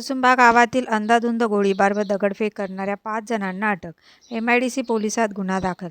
कुसुंबा गावातील अंधाधुंद गोळीबार व दगडफेक करणाऱ्या पाच जणांना अटक. एमआयडीसी पोलिसात गुन्हा दाखल.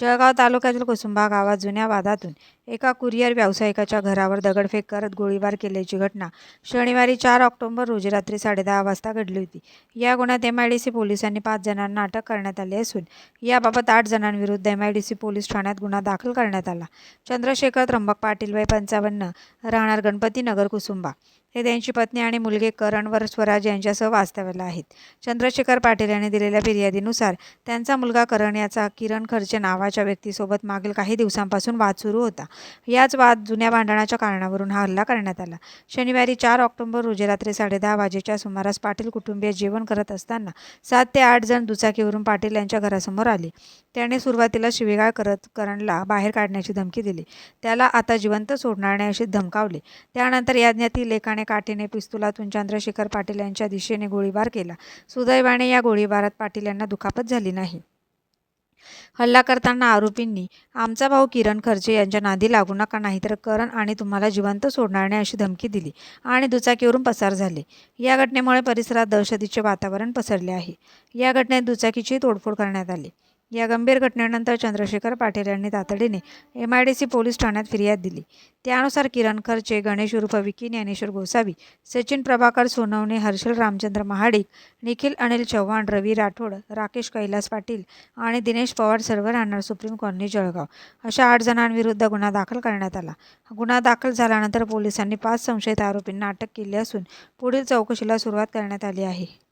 जळगाव तालुक्यातील कुसुंबा गावात जुन्या वादातून एका कुरिअर व्यावसायिकाच्या घरावर दगडफेक करत गोळीबार केल्याची घटना शनिवारी चार ऑक्टोबर रोजी रात्री साडेदहा वाजता घडली होती. या गुन्ह्यात एम आय डी सी पोलिसांनी पाच जणांना अटक करण्यात आली असून याबाबत आठ जणांविरुद्ध M I D C police ठाण्यात गुन्हा दाखल करण्यात आला. चंद्रशेखर त्र्यंबक पाटील वय पंचावन्न राहणार गणपतीनगर कुसुंबा. हे त्यांची पत्नी आणि मुलगे करण व स्वराज यांच्यासह वास्तव्याला आहेत. चंद्रशेखर पाटील यांनी दिलेल्या फिर्यादीनुसार त्यांचा मुलगा करण याचा किरण खर्चे नावाच्या व्यक्तीसोबत मागील काही दिवसांपासून वाद सुरू होता. याच वाद जुन्या भांडणाच्या कारणावरून हा हल्ला करण्यात आला. शनिवारी चार ऑक्टोबर रोजी रात्री साडेदहा वाजेच्या सुमारास पाटील कुटुंबीय जेवण करत असताना सात ते आठ जण दुचाकीवरून पाटील यांच्या घरासमोर आले. त्याने सुरुवातीला शिवेगाळ करत करणला बाहेर काढण्याची धमकी दिली. त्याला आता जिवंत सोडणार नाही अशी धमकावले. त्यानंतर याज्ञातील एकाने काठीने पिस्तुलातून चंद्रशेखर पाटील यांच्या दिशेने गोळीबार केला. सुदैवाने या गोळीबारात पाटील यांना दुखापत झाली नाही. हल्ला करताना आरोपींनी आमचा भाऊ किरण खर्चे यांच्या नादी लागू नका नाहीतर करण आणि तुम्हाला जिवंत सोडणार नाही अशी धमकी दिली आणि दुचाकीवरून पसार झाले. या घटनेमुळे परिसरात दहशतीचे वातावरण पसरले आहे. या घटनेत दुचाकीची तोडफोड करण्यात आली. या गंभीर घटनेनंतर चंद्रशेखर पाटील यांनी तातडीने M I D C police ठाण्यात फिर्याद दिली. त्यानुसार किरण खर्चे गणेश उर्फ विकी ज्ञानेश्वर गोसावी सचिन प्रभाकर सोनवणे हर्षल रामचंद्र महाडिक निखिल अनिल चव्हाण रवी राठोड राकेश कैलास पाटील आणि दिनेश पवार सर्व राहणार सुप्रीम कॉलनी जळगाव. अशा आठ जणांविरुद्ध गुन्हा दाखल करण्यात आला. गुन्हा दाखल झाल्यानंतर पोलिसांनी पाच संशयित आरोपींना अटक केली असून पुढील चौकशीला सुरुवात करण्यात आली आहे.